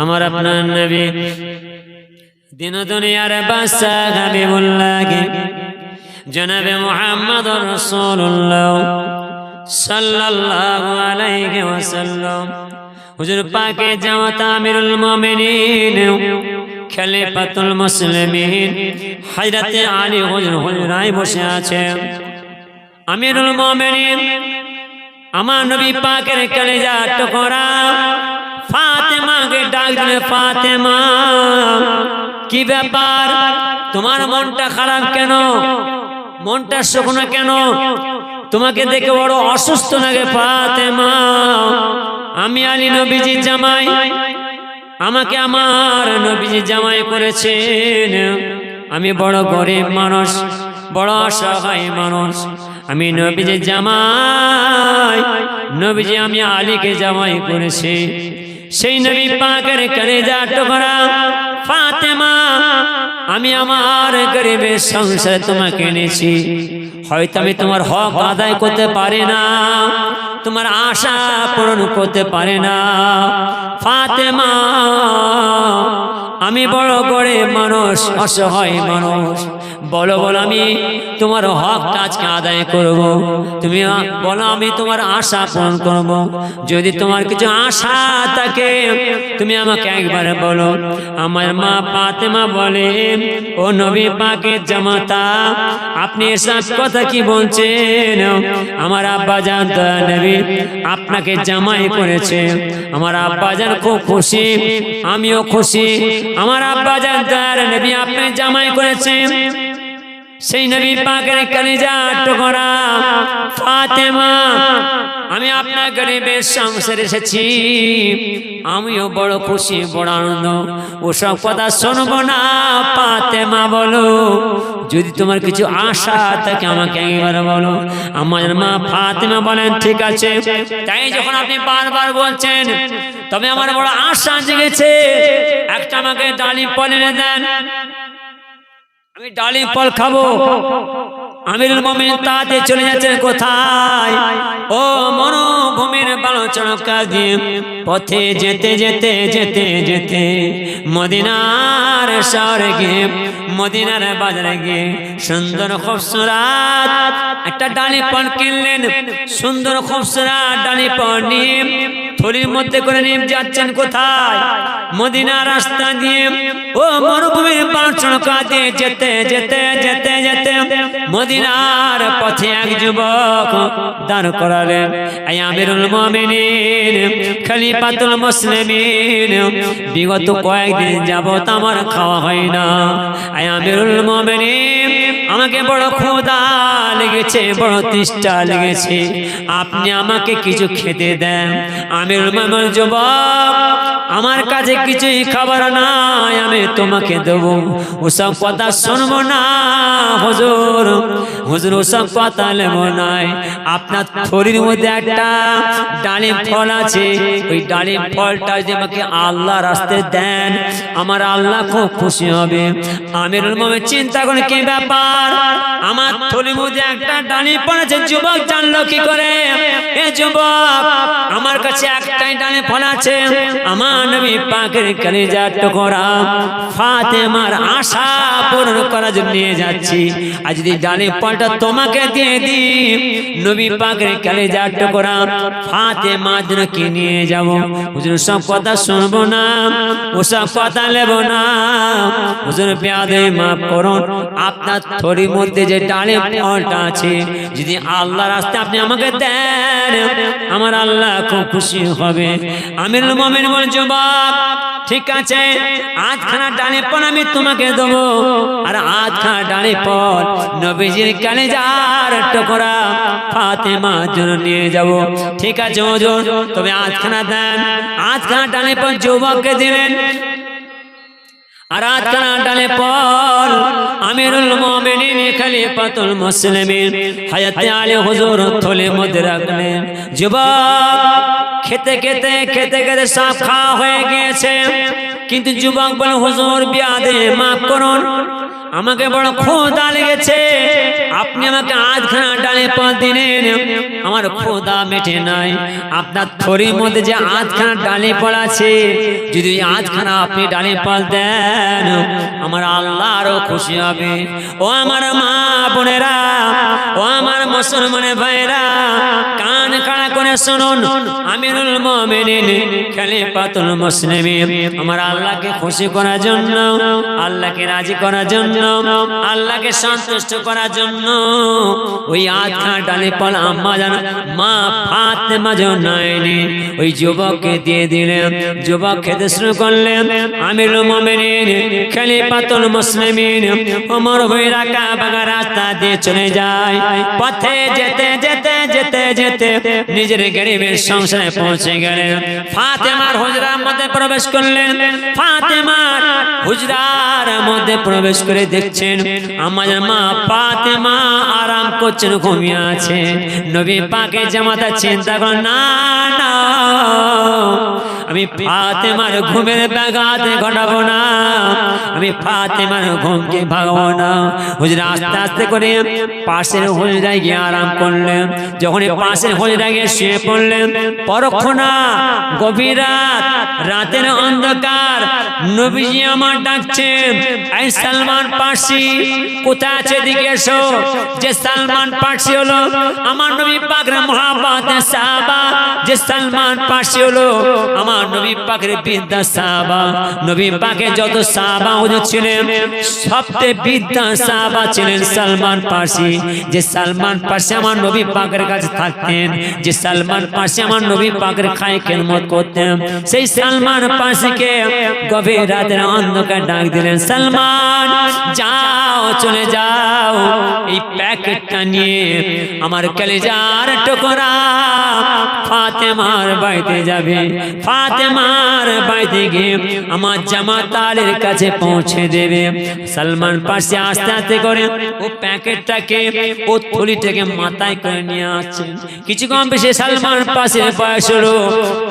আমার আপনার নবী। দিন দুনিয়ার বাদশা হাবিবুল্লাহকে, জনাবে মুহাম্মদ রাসূলুল্লাহ সাল্লাল্লাহু আলাইহি ওয়াসাল্লাম। হুজুর পাকে জামাত আমিরুল মুমিনিন, খলিফাতুল মুসলিমিন হযরতে আলী হুজুর হুজুরাই বসে আছেন আমিরুল মুমিনিন, আমার নবী পাকের কলেজা টুকরা ফাতেমাকে ডাক দিলে ফাতেমা, কি ব্যাপার? তোমার মনটা খারাপ কেন? মনটা শুকনো কেন? তোমাকে দেখে বড় অসুস্থ লাগে ফাতেমা। আমি আলী নবীজি জামাই। আমাকে আমার নবীজি জামাই করেছেন। আমি বড় গরিব মানুষ, বড় অসহায় মানুষ। আমি নবীজি জামাই, নবীজি আমি আলীকে জামাই করেছি। সেই নবী পাকের কলেজা টুকরা, ফাতেমা, আমি আমার গরিবের সংসারে তোমাকে এনেছি। হয়তো আমি তোমার হক আদায় করতে পারি না, তোমার আশা পূরণ করতে পারে না। ফাতেমা আমি বড় করে মানুষ অসহায় মানুষ। বলো বলো আমি তোমার হক আজকে আদায় করব। তুমি বলো আমি তোমার আশা পূরণ করব। যদি তোমার কিছু আশা থাকে তুমি আমাকে একবার বলো। আমার মা ফাতেমা বলে ও নবী পাকের জামাতা আপনি এসব কথা কি বলছেন? আমার আব্বা জান দয়া নবী আপনাকে জামাই করেছে। আমার আব্বা জান খুব খুশি আমিও খুশি। আমার আব্বা দয়া নবী আপনি জামাই করেছেন। সেই নবী পাকের কলিজা টুকরা ফাতেমা, আমি আপনার গরিবের সংসার এসেছি। আমিও বড় খুশি, বড় আনন্দ। ওসব কথা শুনব না, ফাতেমা, বলো। যদি তোমার কিছু আশা থাকে আমাকে একবার বলো। আমার মা ফাতেমা বলেন, ঠিক আছে। তাই যখন আপনি বারবার বলছেন, তবে আমার বড় আশা জেগেছে। একটা আমাকে ডালি পলে দেন। আমি ডালিম ফল খাব। আমিরুল মমিন তাতে চলে যাচ্ছেন কোথায়? ও মরুভূমির বালোচনকা দিয়ে পথে যেতে যেতে যেতে যেতে মদিনার শহরে গিয়ে মদিনার বাজারে গিয়ে সুন্দর খুবসুরাত একটা ডালি ফল কিনলেন। সুন্দর খুবসুরাত ডালি ফল নিয়ে থলির মধ্যে করে নিয়ে যাচ্ছেন কোথায়? মদিনা রাস্তা দিয়ে। ও মরুভূমির বাঁচড়কা দিয়ে যেতে যেতে যেতে যেতে মদিনার পথে এক যুবক দাঁড় করালেন। আমিরুল মুমিনিন, খলিফাতুল মুসলিমিন, বিগত কয়েকদিন যাবত আমার খাওয়া হয় না। আমিরুল মুমিনিন আমাকে বড় খোদা লেগেছে, বড় তৃষ্ঠা লেগেছে। আপনি আমাকে কিছু খেতে দেন। আমি মুমিন যুবক, আমার কাছে কিছুই খাবার নাই, আমি তোমাকে দেবো। ওসব কথা শুনব না, হুজুর। হুজুর ওসব কথা নেব নাই আপনার থরির মধ্যে একটা ডালিম ফল আছে। ওই ডালিম ফলটা যদি আমাকে আল্লাহ রাস্তায় দেন, আমার আল্লাহ খুব খুশি হবে। আমির চিন্তা করে কি ব্যাপার? আমার থলির মধ্যে একটা ডালিম ফল আছে, যুবক জানলো কি করে? এ যুবক, আমার কাছে একটাই ডালিম ফল আছে। আমার নবী পাকের কলিজা টুকরা ফাতেমার আশা পূরণ করার জন্য নিয়ে যাচ্ছি। আর যদি ডালে ফলটা তোমাকে দিয়ে দি নবী পাকের কলিজা টুকরা ফাতেমা জন্য কি নিয়ে যাব। হুজুর সব কথা শুনব না। ওসব কথা নেব না। হুজুর পেয়াদে মাফ করুন। আপনার থরির মধ্যে যে ডালে ফলটা আছে যদি আল্লাহ রাস্তা আপনি আমাকে দেন আমার আল্লাহ খুব খুশি হবে। আমির মমিন বল যুবক ঠিক আছে, আধখানা ডানে পর আমি তোমাকে দেবো। আর আধখানা ডানে পর নবীজির কানে যার টুকরা ফাতেমা জন্য নিয়ে যাব। ঠিক আছে ওজন তবে আধখানা দেন। আধখানা ডানে পর যুবককে দিলেন। আর আধখানা ডালে পর আমিরুল মুমিনিন খলিফাতুল মুসলিমিন হায়াতে আলী হুজুর থলে মধ্যে রাখলেন যুবক খেতে খেতে খেতে খেতে সাপ খাওয়া হয়ে গিয়েছে। কিন্তু যুবক বলে হুজুর বিয়াদে মাফ করুন। আমাকে বড় ক্ষুধা লেগেছে। আপনি আমাকে আধখানা ডালে পাল দিলেন। আমার খোদা মেটে নাই। আপনার থরির মধ্যে যে আধখানা ডালে পাল আছে, যদি আধখানা আপনি ডালে পাল দেন, আমার আল্লাহ আরও খুশি হবে। ও আমার মা বোনেরা, ও আমার মুসলমানের ভাইরা কান করে শুনুন, আমিরুল মুমিনিন, খলিফাতুল মুসলিমিন, আমার আল্লাহকে খুশি করার জন্য, আল্লাহকে রাজি করার জন্য, আল্লাহকে সন্তুষ্ট করার জন্য, ওই আধা ডালে পাল আম্মা জান মা ফাতেমা জনাইনি ওই যুবককে দিয়ে দিলেন যুবক খেতে শুরু করলেন, আমিরুল মুমিনিন, খলিফাতুল মুসলিমিন, ওমর ভৈরা কাবা রাস্তা দিয়ে চলে যায়, পথে যেতে যেতে যেতে যেতে নিজের গরিবের সংসারে পৌঁছে গেলেন। ফাতেমার হুজরার মধ্যে প্রবেশ করলেন। ফাতেমার হুজরার মধ্যে প্রবেশ করে দেখছেন, আমার মা ফাতেমা আরাম করছেন, ঘুমিয়ে আছে নবী পাকে জামাতা চিন্তা করেন না না। আমি ফাতেমার ঘুমের ব্যাঘাত ঘটাবো না। আমি ফাতেমার ঘুমকে ভাগাবো না। হুজরা আস্তে আস্তে করে পাশের হুজরায় গিয়ে আরাম করলেন। যখন পাশের হুজরায় গিয়ে শুয়ে পড়লেন, পরক্ষণা, গভীর রাত, রাতের অন্ধকার, নবীজি আমার ডাকছেন, এই সালমান পার্সি, কোথায় আছে দিকে এসো? যে সালমান পার্সি হলো আমার নবী পাকের মহাবাত সাহাবা। যে সালমান পার্সি হলো আমার নবী পাকের বিদ্যা সাহাবা, নবী পাকে যত সাহাবা হুজুর ছিলেন, সবচেয়ে বিদ্যা সাহাবা ছিলেন সালমান পার্সি। যে সালমান পার্সি আমার নবী পাকের কাছে থাকতেন, যে সালমান পার্সি আমার নবী পাকের খায় খেদমত করতেন, সেই সালমান পার্সিকে গভীর রাতের অন্ধকার ডাক দিলেন, সালমান, যাও, চলে যাও, এই প্যাকেটটা নিয়ে আমার কলেজার টুকরা ফাতেমার বাড়িতে যাবে। ফাতেমার বাড়িতে গিয়ে আমার জামাতালের কাছে পৌঁছে দেবে। সালমান পাশে আস্তে আস্তে করে ও প্যাকেটটাকে, ও থলিটাকে মাথায় করে নিয়ে আসছে। কিছু কম বেশি সালমান পাশে বয়স হলো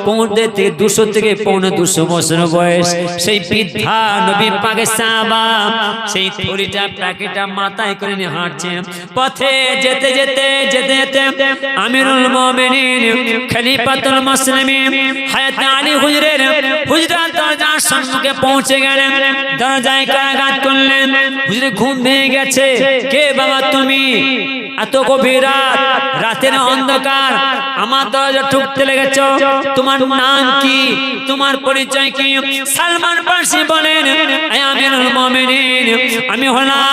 পৌঁছে থেকে দুশো থেকে পৌনে দুশো বছর বয়স। সেই বৃদ্ধা নবী পাকে সাবা সেই থলিটা, প্যাকেটটা মাথায় করে নিয়ে হাঁটছে। পথে যেতে যেতে যেতে যেতে আমিরুল মুমিনিন, খলিফাতুল মুসলিমিন, হায়াত আলী হুজুরের হুজরাত দরজার সম্মুখে পৌঁছে গেলেন দরজায় কারাঘাত করলেন হুজুরে ঘুম ভেঙে গেছে কে বাবা তুমি এত গভীর রাত রাতের অন্ধকার আমার দরজা ঠুকতে লেগেছ তোমার নাম কি তোমার পরিচয় কি সালমান পার্সি বলেন "এ আমিরুল মুমিনিন আমি হলাম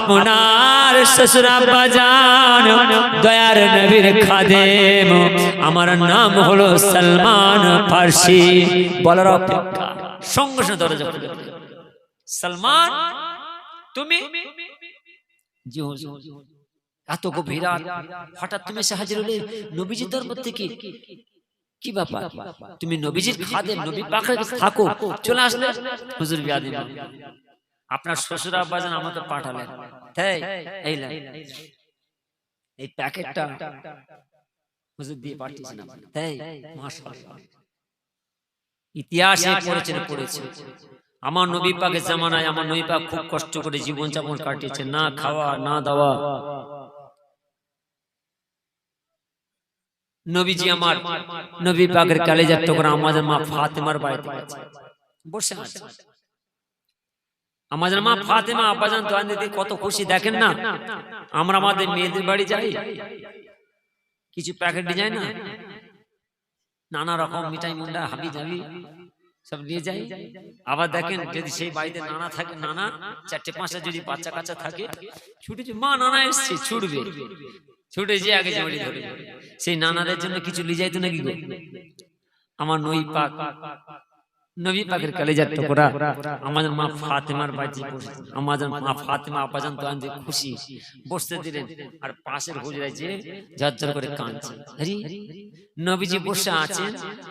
আপনার শ্বশুর আব্বা জান, দয়ার নবীর খাদেম। আমার নাম হলো সালমান ফার্সি। বলার অপেক্ষা, সঙ্গে সঙ্গে দরজা। সালমান, তুমি? জি এত গভীর হঠাৎ তুমি এসে হাজির হলে নবীজির দরবার থেকে? কি ব্যাপার? তুমি নবীজির খাদেম নবী পাখের থাকো, চলে আসলে? হুজুর বিয়াদি আপনার শ্বশুর আব্বাজান আমাকে পাঠালেন। এই এই প্যাকেটটা হুজুর দিয়ে পাঠিয়েছেন। তাই ইতিহাসে পড়েছেন পড়েছে। আমার নবী পাকের জামানায় আমার নবী পাক খুব কষ্ট করে জীবন যাপন কাটিয়েছে না খাওয়া না দাওয়া। নবীজি আমার নবী পাকের কালেজার টুকরা আমাদের মা ফাতেমার বাড়িতে বসে আছে। আমাদের মা ফাতেমা আব্বাজান দোয়ান দিদি কত খুশি দেখেন না? আমরা আমাদের মেয়েদের বাড়ি যাই। কিছু প্যাকেট যায় না? নানা রকম মিঠাই মুন্ডা, হাবি জাবি সব নিয়ে যাই আবার দেখেন যদি সেই বাড়িতে নানা থাকে, নানা চারটে, পাঁচটা যদি বাচ্চা কাচ্চা থাকে, ছুটেছে, মা, নানা এসছে, ছুটবে। ছুটে যে আগে জড়ি ধরে সেই নানাদের জন্য কিছু নিয়ে যাইতো নাকি আমার নই পাক নবী পাকের কলেজার টুকরা। আমাদের মা ফাতেমার বসে। আমাদের মা ফাতেমা আপাজান তো আনতে খুশি বসতে দিলেন আর পাশের হুজরায় যে ঝরঝর করে কাঁদছে। আরে নবীজি বসে আছেন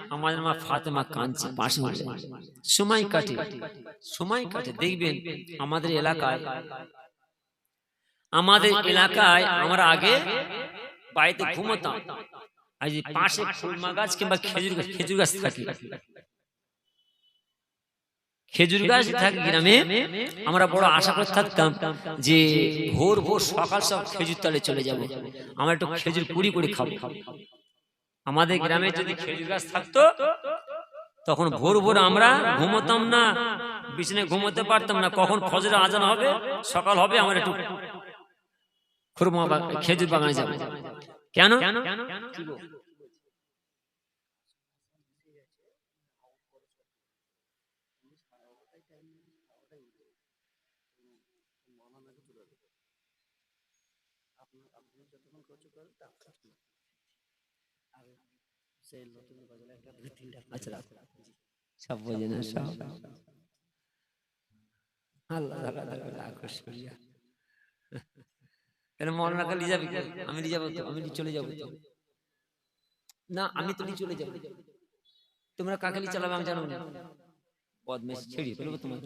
আমাদের মা ফাতেমা কাঁদছে পাশে হুজরায়। সময় কাটে। সময় কাটে। দেখবেন আমাদের এলাকায় আমাদের এলাকায় আমরা আগে বাড়িতে ঘুমোতাম। আর পাশে খুলমা গাছ কিংবা খেজুর গাছ খেজুর গাছ থাকে। খেজুর গাছ থাকে গ্রামে আমরা বড় আশা করে থাকতাম যে ভোর ভোর সকাল সব খেজুর তলে চলে যাব। আমরা একটু খেজুর কুড়ি করে খাব। আমাদের গ্রামে যদি খেজুর গাছ থাকতো তখন ভোর ভোর আমরা ঘুমোতাম না। বিছানায় ঘুমোতে পারতাম না। কখন ফজরে আজান হবে সকাল হবে আমরা একটু খুরমা খেজুর বাগানে যাব। কেন? আচ্ছা সব বোঝে না সব আল্লাহ কেন মন যাবি আমি লিয়ে যাব তো আমি চলে যাব তো। না আমি তো চলে যাব। তোমরা কাকে লিয়ে চালাবে আমি জানো না। বদমেশ ছেড়িয়ে ফেলব তোমার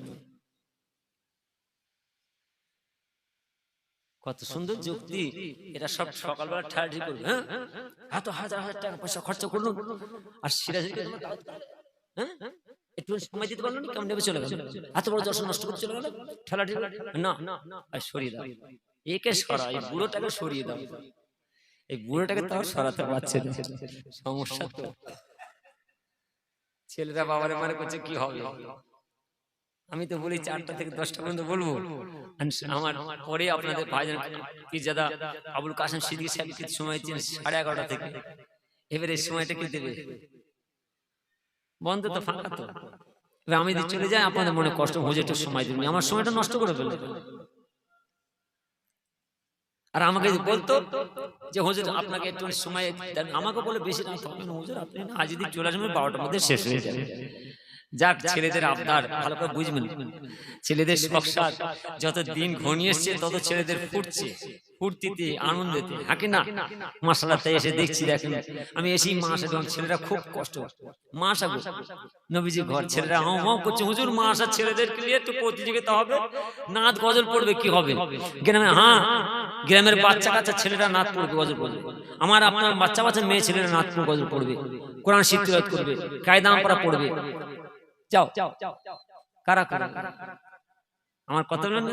কত সুন্দর যুক্তি। এটা সব সকালবেলা ঠাড়ি করবে হ্যাঁ এত হাজার হাজার টাকা পয়সা খরচা করল। আর সিরাজকে হ্যাঁ একটু সময় দিতে পারল না? কেমন নেবে চলে গেল? এত বড় দর্শন নষ্ট করে চলে গেল? ঠেলা ঠেলা না আর সরিয়ে দাও। একে সরা এই বুড়োটাকে সরিয়ে দাও। এই বুড়োটাকে তাও সরাতে পারছে না। সমস্যা। তো ছেলেরা বাবারে মানে করছে কি হবে? আমি তো বলি চারটা থেকে দশটা পর্যন্ত বলব। আমার পরে আপনাদের ভাইজান পিজাদা আবুল কাসেম সিদ্দিক সাহেব কিছু সময় দিচ্ছেন সাড়ে এগারোটা থেকে। এবারে এই সময়টা কি দেবে? বন্ধ তো ফাঁকা তো। এবার আমি যদি চলে যাই আপনাদের মনে কষ্ট হয়ে একটু সময় দিবেন আমার সময়টা নষ্ট করে ফেলবে। আর আমাকে বলতো যে হুজুর আপনাকে একটু সময় দেন আমাকে বলে বেশি না। তখন হুজুর আপনি না আজ যদি চলে আসবেন বারোটার মধ্যে শেষ হয়ে যাবে। যাক ছেলেদের আবদার ভালো করে বুঝবেন। ছেলেদের সংসার যত দিন ঘনিয়ে এসছে তত ছেলেদের ফুটছে। ফুর্তিতে আনন্দেতে হাঁকে না মাসালাতে এসে দেখছি দেখেন আমি এসেই মা আসা যখন ছেলেরা খুব কষ্ট মা আসা নবীজি ঘর ছেলেরা হাও হাও করছে হুজুর মা আসা ছেলেদেরকে নিয়ে একটু প্রতিযোগিতা হবে নাচ গজল পড়বে কি হবে গ্রামে হ্যাঁ গ্রামের বাচ্চা কাচ্চা ছেলেরা নাচ পড়বে গজল পড়বে আমার আপনার বাচ্চা বাচ্চা মেয়ে ছেলেরা নাচ পড়বে গজল পড়বে কোরআন শিক্ষা করবে কায়দাম পড়া পড়বে যাও কারা কারা আমার কথা বলেন?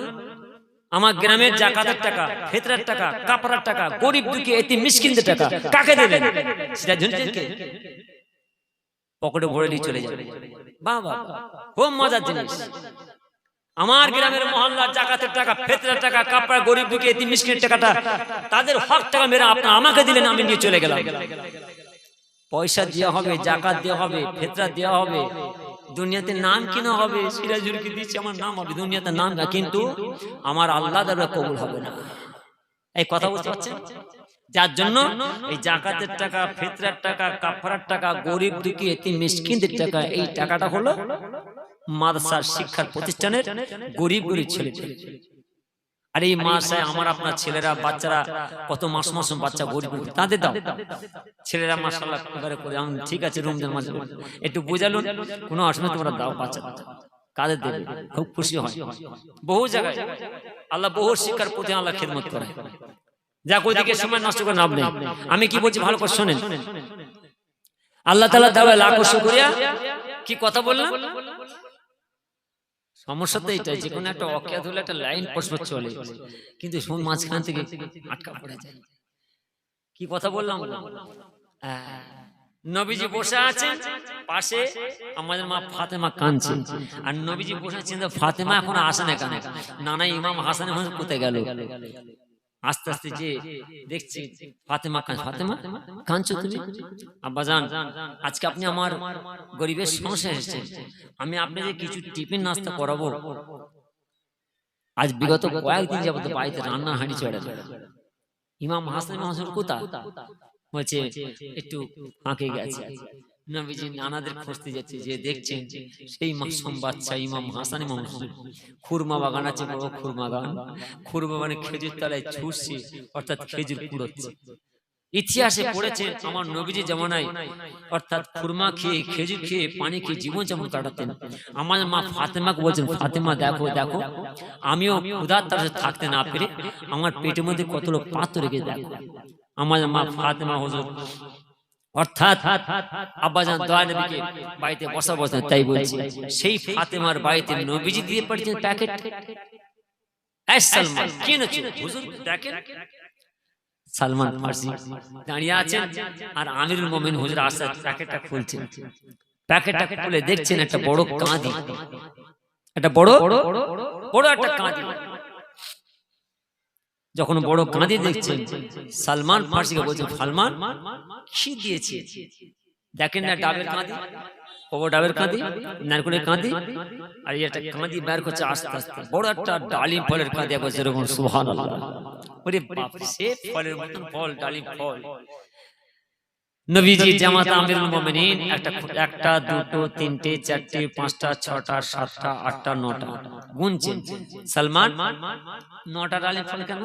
আমার গ্রামের জাকাতের টাকা ফেতরার টাকা কাপড়ার টাকা গরিব দুঃখী এটি মিসকিনদের টাকা কাকে দেবেন? সেটা পকেটে ভরে নিয়ে চলে যাবে। বাবা খুব মজার জিনিস। আমার গ্রামের মহল্লার জাকাতের টাকা ফেতরার টাকা কাপড় গরিব দুঃখী এটি মিসকিনের টাকাটা তাদের হক টাকা মেরে আপনার আমাকে দিলেন আমি নিয়ে চলে গেলাম। পয়সা দেওয়া হবে জাকাত দেওয়া হবে ফেতরা দেওয়া হবে। দুনিয়াতে নাম কেন হবে? সিরাজুলকে দিচ্ছে আমার নাম হবে দুনিয়াতে নাম না। কিন্তু আমার আল্লাহ দ্বারা কবুল হবে না। এই কথা বুঝতে পারছেন? যার জন্য এই জাকাতের টাকা ফেতরার টাকা কাফরার টাকা গরিব দুঃখী এটি মিসকিনদের টাকা এই টাকাটা হলো মাদ্রাসার শিক্ষার প্রতিষ্ঠানের গরিব গরিব ছেলে আর এই মাসে আমার আপনার ছেলেরা বাচ্চারা কত মাস মাসুম বাচ্চা গরিব তাদের দাও। ছেলেরা মাসাল্লাহ এবারে করে আমি ঠিক আছে রমজান মাসে একটু বোঝালুন কোনো অসুবিধা তোমরা দাও বাচ্চা কাদের দেবে? খুব খুশি হয়। বহু জায়গায় আল্লাহ বহু শিক্ষার প্রতি আল্লাহ খেদমত করে। যাক ওইদিকে সময় নষ্ট করে লাভ নেই। আমি কি বলছি ভালো করে শোনেন? আল্লাহ তালা দেওয়া লাখো শুকরিয়া। কি কথা বললাম? সমস্যা তো এইটাই যে কোনো একটা অকেয়া হলে একটা লাইন প্রশ্ন চলে কিন্তু শুন মাঝখান থেকে আটকা পড়ে যায়। কি কথা বললাম? হ্যাঁ, নবীজি বসে আছেন পাশে আমাদের মা ফাতেমা কাঁদছে আর নবীজি বসে আছেন ফাতেমা এখন আসে না কেন? নানা ইমাম হাসান কোথায় গেল? আস্তে আস্তে যে দেখছি ফাতেমা কাঁদ ফাতেমা? কাঁদছো তুমি? আব্বাজান আজকে আপনি আমার গরিবের সমস্যা এসেছেন। আমি আপনাকে কিছু টিফিন নাস্তা করাবো। আজ বিগত কয়েকদিন যাবত বাড়িতে রান্না হাঁড়ি চড়ে ইমাম হাসান হাসান কোথায়? বলছে, একটু ফাঁকে গেছে। নবীজি নানাদের খুঁজতে যাচ্ছে, যে দেখছেন, সেই মাসুম বাচ্চা ইমাম হাসান, ইমাম খুরমা বাগান আছে বড় খুরমা বাগান। খুরমা মানে খেজুর ছুটছে, অর্থাৎ খেজুর কুড়োচ্ছে। ইতিহাসে পড়েছে, আমার নবীজি জামানায়, অর্থাৎ খুরমা খেয়ে, খেজুর খেয়ে, পানি খেয়ে জীবন যেমন কাটাতেন। আমার মা ফাতেমাকে বলছেন, ফাতেমা, দেখো দেখো, আমিও ক্ষুধার তার থাকতে না পেরে আমার পেটের মধ্যে কতগুলো পাত্র রেখে দেখো। আমার মা ফাতেমা হুজুর অর্থাৎ আব্বাজান দয়া নবীকে বাড়িতে বসা বসেন তাই বলছি। সেই ফাতেমার বাড়িতে নবীজি দিয়ে পাঠিয়েছেন প্যাকেট। সালমান কি হুজুর প্যাকেট সালমান ফার্সি দাঁড়িয়ে আছেন আর আমিরুল মোমিন হুজুর আস্তে প্যাকেটটা খুলছেন। প্যাকেটটা খুলে দেখছেন একটা বড় কাঁদি। একটা বড় বড় একটা কাঁদি। যখন বড় কাঁদে দেখছেন সালমান ফার্সিকে বলছেন সালমান কি দিয়েছে। দেখেন না ডাবের কাঁদি? কবর ডাবের কাঁদি? নারকলের কাঁদি? আর একটা কাঁদি বের করছে আস্তে আস্তে বড় একটা ডালিম ফলের কাঁদি একবার যেরকম সুহান ওরে বাপ সে ফলের মতন ফল ডালিম ফল। নবীজি জামাত আমিরুল মুমিনিন একটা একটা দুটো তিনটে চারটে পাঁচটা ছটা সাতটা আটটা নটা। গুনছেন। সালমান? নটা ডালিম ফল কেন?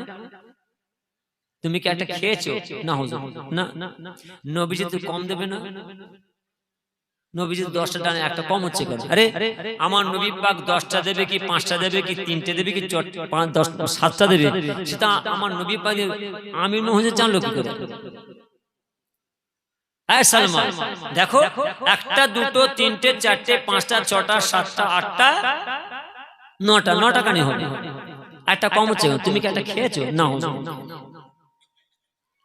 তুমি কি একটা খেয়েছো? না হুজুর। না। নবীজি তো কম দেবে না? নবীজি দশটা ডানে একটা কম হচ্ছে কেন? আরে আমার নবী পাক দশটা দেবে কি পাঁচটা দেবে কি তিনটে দেবে কি সাতটা দেবে? সেটা আমার নবী পাক আমি নহজে জানলো কি করে? হ্যাঁ সালমান। দেখো একটা দুটো তিনটে চারটে পাঁচটা ছটা সাতটা আটটা নটা নটা কানি হবে। একটা কম হচ্ছে তুমি কি একটা খেয়েছো? না।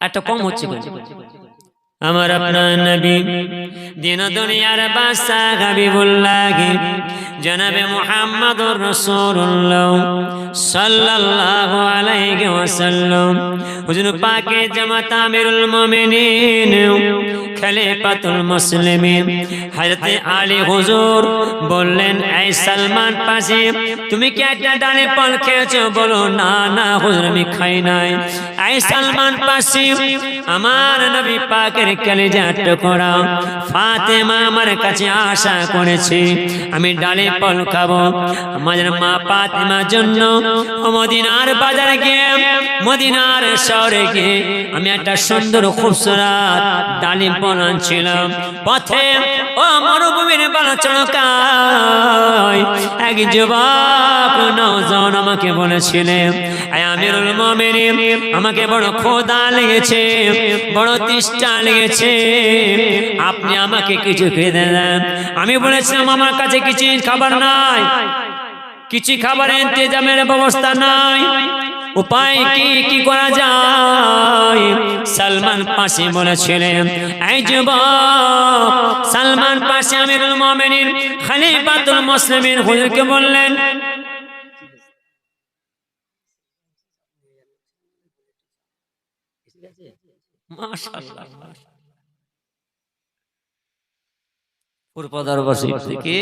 একটা কম হচ্ছে? আমার আপনার নবী। দিন দুনিয়ার বাদশা হাবিবুল্লাহ, জনাবে মুহাম্মদুর রাসূলুল্লাহ সাল্লাল্লাহু আলাইহি ওয়াসাল্লাম। হুজুর পাকে জামাত আমিরুল মুমিনিন, খলিফাতুল মুসলিমিন। হযরত আলী হুজুর বললেন, এই সালমান পাশে তুমি কি একটা ডালে ফল খেয়েছো? বলো, না না, হুজুর, আমি খাই নাই। এই সালমান পাশে আমার নবী পাকের কলিজা টুকরা ফাতেমা আমার কাছে আশা করেছে, আমি ডালে ফল খাব। আমাদের মা ফাতেমার জন্য মদিনার বাজারে গিয়ে, মদিনার শহরে গিয়ে আমি একটা সুন্দর খুবসুরত ডালিম ফল আনছিলাম। পথে ও মরুভূমির বালচড়কায় এক যুবক নজন আমাকে বলেছিলেন আমিরুল মুমিনিন আমাকে বড় খোদা লেগেছে, বড় তিষ্ঠা লেগেছে। আপনি আমাকে কিছু খেয়ে দেন। আমি বলেছিলাম, আমার কাছে কিছু খাবার নাই। কিছু খাবারের ইন্তজামের ব্যবস্থা নাই। উপায় কি কি করা যায়? সালমান পাশে বলেছিলেন, এই যুবক, সালমান পাশে আমিরুল মুমিনিন, খলিফাতুল মুসলিমিন হুজুরকে বললেন মাশাআল্লাহ পূর্বদরবাসী থেকে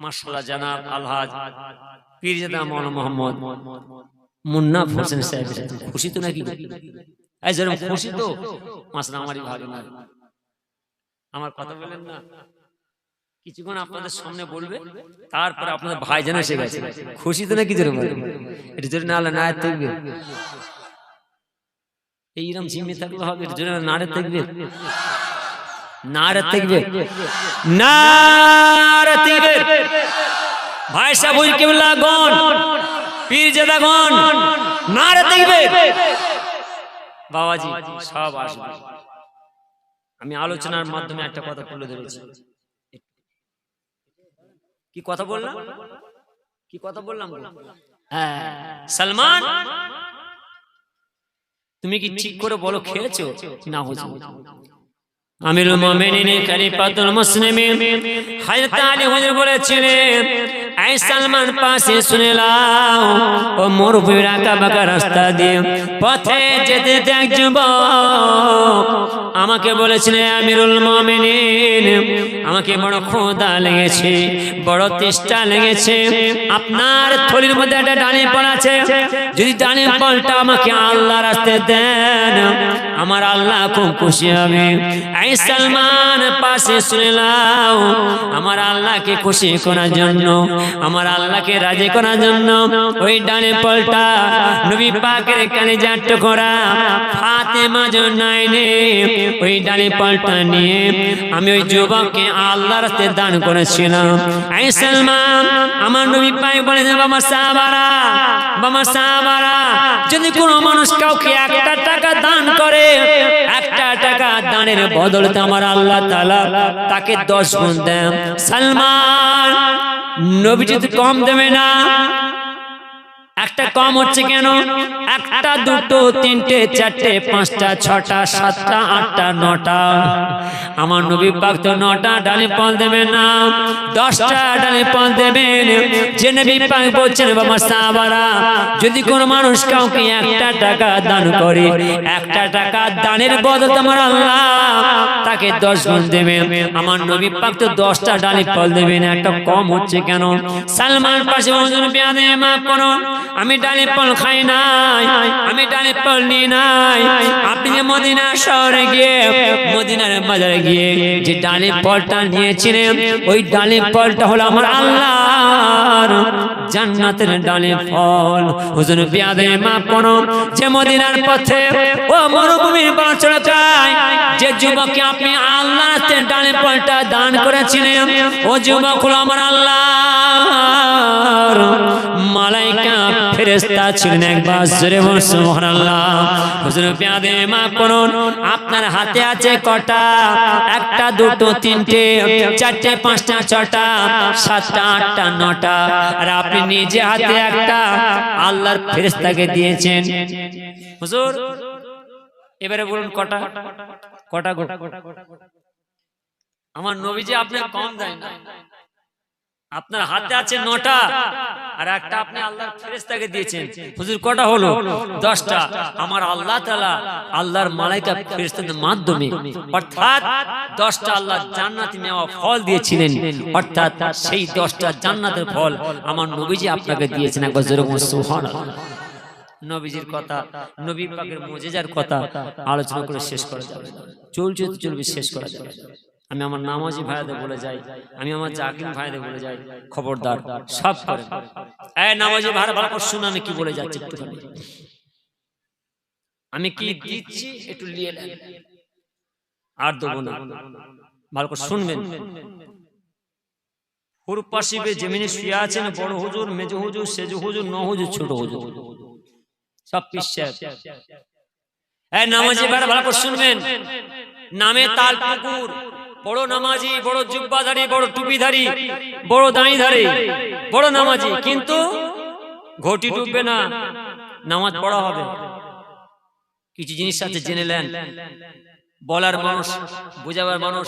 মাশাআল্লাহ জানাব আলহাজ পীরজাদা মাওলানা মোহাম্মদ মুন্না হোসেন সাহেব খুশি তো নাকি? এই যেরকম খুশি তো? মাসলা আমারই ভালো লাগে আমার কথা বলেন না। কিছুক্ষণ আপনাদের সামনে বলবে তারপরে আপনাদের ভাই যেন এসে গেছে। খুশি তো নাকি যেরকম এটা জোরে না হলে না এইরকম জিম্মে থাকলে হবে জোরে নাড়ে থাকবে নাড়ে থাকবে নাড়ে থাকবে ভাই হুজুর কিবলা গণ। পীর জেদা গণ। নাড়ে থাকবে বাবাজি সব আসবে। আমি আলোচনার মাধ্যমে একটা কথা তুলে ধরেছি। কি কথা বললাম? কি কথা বললাম হ্যাঁ সালমান? তুমি কি ঠিক করে বলো খেয়েছো? না হুজুর। আমিরুল মুমিনিন খলিফাতুল মুসলিমিন। হযরত আলী হুজুর বলেছিলেন এই সালমান পাশে শুনে লাও ও মরুভূমির আঁকা বাঁকা রাস্তা দিয়ে পথে যেতে এক যুবক, আমাকে বলেছিলেন আমিরুল মুমিনিন, আমাকে বড় ক্ষুধা লেগেছে, বড় তেষ্টা লেগেছে, আপনার থলির মধ্যে একটা ডালিম ফল আছে, যদি ডালিম ফলটা আমাকে আল্লাহ রাস্তে দেন, আমার আল্লাহ খুব খুশি হবে। এই সালমান পাশে শুনে লাও আমার আল্লাহকে খুশি করার জন্য, আমার আল্লাহকে রাজি করার জন্য, ওই ডানে পলটা নবী পাকের কানে জাট করা ফাতেমা জন্নাইনে ওই ডানে পলটা নিয়ে আমি ওই যুবককে আল্লাহর রাস্তে দান করেছিলাম। আই সালমান, আমার নবী পাক বলেছেন বাবা সাহাবারা বাবা সামারা যদি কোনো মানুষ কাউকে একটা টাকা দান করে, একটা টাকা দানের বদলতে আমার আল্লাহ তাআলা তাকে দশ গুণ দেন। সালমান নবী যদি কম দেবে না। একটা কম হচ্ছে কেন? একটা, দুটো, তিনটে, চারটে, পাঁচটা, ছটা, সাতটা, আটটা, নটা। আমার নবী পাক তো নটা ডালে ফল দেবেন না, দশটা ডালে ফল দেবেন। যে নবী পাক বলছেন, বাবা সাহাবারা, যদি কোনো মানুষ কাউকে একটা টাকা দান করে, একটা টাকা দানের বদল আমার আল্লাহ তাকে দশ গুণ দেবেন আমার নবী পাক তো দশটা ডালি ফল দেবেন একটা কম হচ্ছে কেন? সালমান পাশে পেয়াদে মা করো। আমি ডালি ফল খাই নাই, আমি ডালি ফল নিই নাই। আপনি যে মদিনা শহরে গিয়ে, মদিনার বাজারে গিয়ে যে ডালি ফলটা নিয়েছিলেন, ওই ডালি ফলটা হলো আমার আল্লাহর জান্নাতের ডালি ফল হুজুর পেয়াদে মা করো যে মদিনার পথে ও মরুভূমির পথ চলায় যে যুবককে আপনি আল্লাহ ডালে ফলটা দান করেছিলেন, ও যুবক হলো আমার আল্লাহর মালাইকা ফেরেস্তা ছিলেন একবার জোরে বলুন, সুবহানাল্লাহ। হুজুর পেয়াদে মা করুন, আপনার হাতে আছে কটা? একটা, দুটো, তিনটে, চারটে, পাঁচটা, ছটা, সাতটা, আটটা, নটা। আর আপনি নিজে হাতে একটা, আল্লাহর ফেরেস্তাকে দিয়েছেন। হুজুর, এবারে বলুন কটা? কটা গোটা আমার নবীজি আপনার কম দেয় না। আপনার হাতে আছে নটা। আর একটা আপনি আল্লাহর ফেরেশতাকে দিয়েছেন। হুজুর কটা হলো? দশটা। আমার আল্লাহ তাআলা আল্লাহর মালাইকা ফেরেশতাদের মাধ্যমে অর্থাৎ দশটা আল্লাহ জান্নাতি নেওয়া ফল দিয়েছিলেন। অর্থাৎ সেই দশটা জান্নাতের ফল আমার নবীজি আপনাকে দিয়েছেন। একবার জোরে বলুন সুবহানাল্লাহ। নবীজির কথা নবী পাকের মুজিজার কথা আলোচনা করে শেষ করা যাবে। চলছে চলবে শেষ করা যাবে। আমি আমার নামাজি ভাইদের বলে যাই আমি আমার জাকিম ভাইদের বলে যাই খবরদার সব করে। এই নামাজি ভাইরা ভালো করে শুনে আমি কি বলে যাচ্ছে একটুখানি। আমি কি দিচ্ছি একটু নিয়ে নেন। আর দেবো না। ভালো করে শুনবেন। হুরপাশিবে জমিনে শুয়ে আছেন বড় হুজুর মেজ হুজুর সেজ হুজুর ন হুজুর ছোট হুজুর। সব পিসছে এই নামাজি ভাইরা ভালো করে শুনবেন। নামে তাল পুকুর বড় নামাজি, বড় জুব্বাধারী, বড় টুপিধারী, বড় দাঁড়িধারী, বড় নামাজি, কিন্তু ঘটি ডুববে না, নামাজ পড়া হবে। কিছু জিনিস সাথে জেনে নেন। বলার মানুষ, বোঝাবার মানুষ,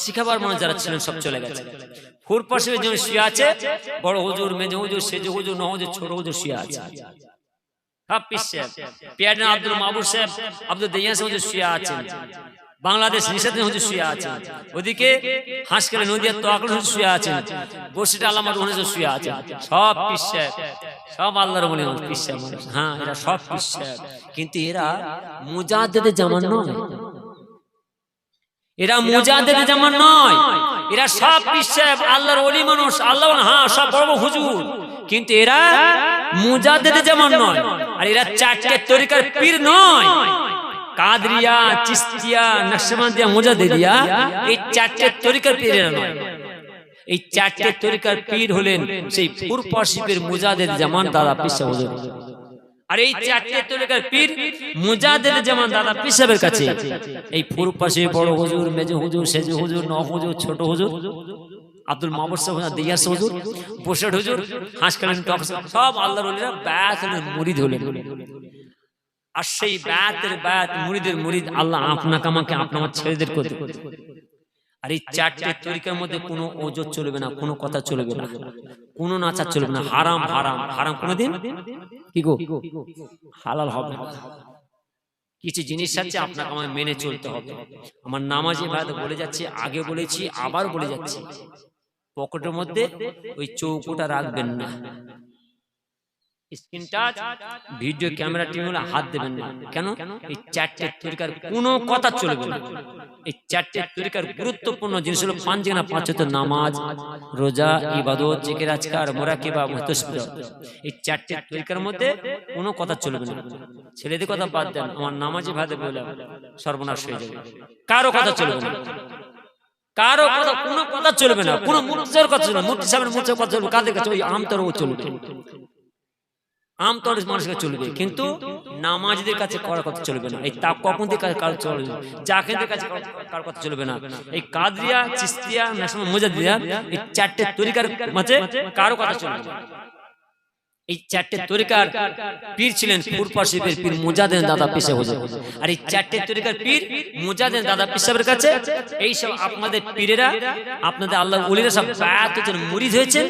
শিখাবার মানুষ যারা ছিলেন সব চলে গেছে। ফুর পাশে যেন শুয়ে আছে, বড় হুজুর মেজ হুজুর, সেজ হুজুর ন হুজুর, ছোট হুজুর শুয়ে আছে। হাফিজ সাহেব পিয়াডনা আব্দুল মাহবুব সাহেব, আব্দুল দইয়া সাহেব শুয়ে আছেন। বাংলাদেশ নিষেধ হুজুর শুয়ে আছেন। ওদিকে হাঁসকালে নদিয়ার তোয়াকল হুজুর শুয়ে আছেন। বসিটা আল্লামা হুজুর শুয়ে আছেন। সব পিস সব আল্লাহর বলে পিস সাহেব মানুষ। হ্যাঁ এরা সব পিস কিন্তু এরা মুজাদ্দেদের জামান নয়। এরা মুজাদ্দেদের জামান নয়। এরা সব পিস সাহেব আল্লাহর ওলি মানুষ। আল্লাহ হ্যাঁ সব বড় হুজুর। কিন্তু এরা মুজাদ্দেদের যেমন নয়। আর এরা চারটে তরিকার পীর নয়। কাদরিয়া চিস্তিয়া নকশবন্দিয়া মুজাদ্দিদিয়া এই চারটে তরিকার পীর এরা নয় এই চারটে তরিকার পীর হলেন সেই ফুরপা শিবের মুজাদের জামান দাদা পিসা হুজুর। আর এই চারটে তরিকার পীর মুজাদের জামান দাদা পিসাবের কাছে। এই শিব বড় হুজুর মেজ হুজুর সেজ হুজুর ন হুজুর ছোট হুজুর আব্দুল মাহবুব সাহেব দিয়াস হুজুর বসেট হুজুর হাঁস কালেন সব আল্লাহর ওলিরা ব্যাস হলেন মুরিদ হলেন। আর সেই ব্যাতের ব্যাত মুরিদের মুরিদ আল্লাহ আপনাকে আমাকে আপনার ছেলেদের করতে আর এই চারটে তরিকার মধ্যে কোনো ওজোর চলবে না কোনো কথা চলবে না। কোনো নাচা চলবে না। হারাম হারাম হারাম কোনোদিন কি গো? হালাল হবে। কিছু জিনিস আছে আপনাকে আমার মেনে চলতে হবে। আমার নামাজি ভাই বলে যাচ্ছে আগে বলেছি আবার বলে যাচ্ছি। পকেটের মধ্যে ওই চৌকোটা রাখবেন না। স্ক্রিন টাচ ভিডিও ক্যামেরা টিমগুলো হাত দেবেন না। কেন? এই চারটে তরিকার কোনো কথা চলবে না এই চারটে তরিকার গুরুত্বপূর্ণ জিনিস হলো পাঁচ জানা পাঁচ হতো নামাজ রোজা ইবাদত জিকির আজকার মোরাকিবা মুতসবির এই চারটে তরিকার মধ্যে কোনো কথা চলবে না। ছেলেদের কথা বাদ দেন আমার নামাজি ভাতে বললাম সর্বনাশ হয়ে যাবে। কারও কথা চলবে না। কারও কথা কোনো কথা চলবে না। কোনো মুর্চার কথা চলবে না। মুর্তি সাহেবের মুর্চার কথা চলবে কাদের কাছে ওই আমতরও চলবে। আমতর মানুষের কাছে চলবে, কিন্তু নামাজদের কাছে করার কথা চলবে না। এই তাপ কখনদের কাছে কারও চলবে? জাকেদের কাছে কারো- কথা চলবে না। এই কাদরিয়া, চিস্তিয়া, ন্যাশনাল মজাদিয়া এই চারটে তরিকার মাঝে কারও কথা চলবে না। এই চারটে তরিকার পীর ছিলেন ফুরপা পীর মুজাদের দাদা পিসে হুজুর। আর এই চারটে তরিকার পীর মুজাদের দাদা পিসাবের কাছে। এই সব আপনাদের পীরেরা আপনাদের আল্লাহর ওলিরা সব বায়াত হচ্ছেন মুরিদ হয়েছে।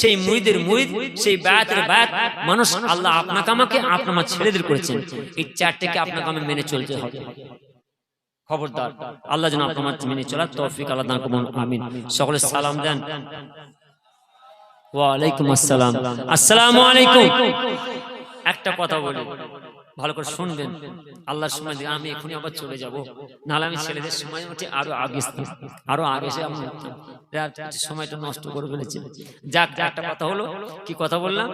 সেই মুরিদের মুরিদ সেই বায়াতের বায়াত মানুষ আল্লাহ আপনাকে আমাকে আপনার ছেলেদের করেছেন। এই চারটেকে আপনাকে আমি মেনে চলতে হবে। খবরদার আল্লাহ যেন আপনার মেনে চলার তৌফিক আল্লাহ দান করুন। আমিন। সকলে সালাম দেন। ওয়ালাইকুম আসসালাম। আসসালামু। আলাইকুম। একটা কথা বলি। ভালো করে শুনবেন। আল্লাহর সময় আমি এখনই আবার চলে যাব। নাহলে আমি ছেলেদের সময় উঠে আরও আগে। আরও আগে আমি সময়টা নষ্ট করে ফেলেছি। যাক একটা কথা হলো কি কথা বললাম?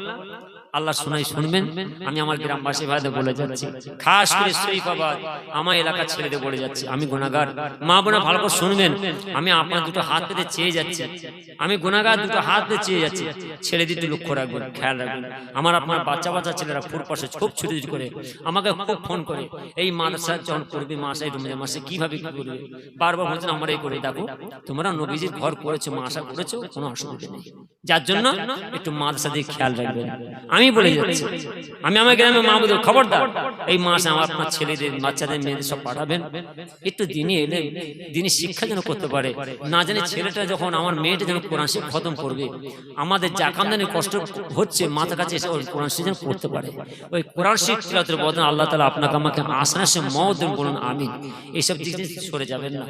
আল্লাহ শোনাই শুনবেন। আমি আমার গ্রামবাসী ভাইদের বলে যাচ্ছি। খাস করে শরীফাবাদ আমার এলাকার ছেলেদের বলে যাচ্ছি। আমি গুণাগার মা বোনা ভালো করে শুনবেন। আমি আপনার দুটো হাত পেতে চেয়ে যাচ্ছি। আমি গুণাগার দুটো হাত পেতে চেয়ে যাচ্ছি। ছেলেদের একটু লক্ষ্য রাখবেন খেয়াল রাখবেন। আমার আপনার বাচ্চা বাচ্চা ছেলেরা ফুর পাশে খুব ছুটি করে আমাকে খুব ফোন করে। এই মাদ্রাসা যখন করবি মাসে রমজান মাসে কীভাবে কি করবে? বারবার বলছেন আমরা এই করে দেখো। তোমরা নবীজির ঘর করেছ মাসা করেছ কোনো অসুবিধা নেই। যার জন্য একটু মাদ্রাসা দিয়ে খেয়াল রাখবেন। আমি বলে যাচ্ছি। আমি আমার গ্রামে মাহবুদের খবরদার। এই মাসে আমার আপনার ছেলেদের বাচ্চাদের মেয়েদের সব পাঠাবেন। একটু দিনই এলে দিনই শিক্ষা যেন করতে পারে। না জানি ছেলেটা যখন আমার মেয়েটা যেন কোরআন শিখ খতম করবে আমাদের যা কামদানি কষ্ট হচ্ছে মাথার কাছে এসে ওই কোরআন শিখ যেন করতে পারে। ওই কোরআন শিখ তিলাওয়াতের বদলে আল্লাহ তালা আপনাকে আমাকে আসানের সে মত দেন বলুন আমি এইসব দিক সরে যাবেন না।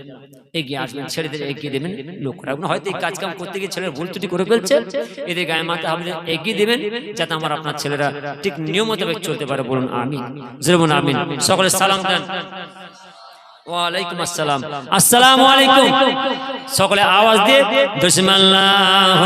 এগিয়ে আসবেন ছেলেদের এগিয়ে দেবেন লোক রাখবেন হয়তো এই কাজ কাম করতে গিয়ে ছেলের ভুল ত্রুটি করে ফেলছে এদের গায়ে মাথা আপনি এগিয়ে দেবেন যাতে আমার আপনার ছেলেরা ঠিক নিয়ম মোতাবেক চলতে পারে বলুন আমি যেমন আমি সকলে সালাম দেন। ওয়ালাইকুম আসসালাম। আসসালামু। আলাইকুম। সকলে আওয়াজ দিয়ে বিসমিল্লাহ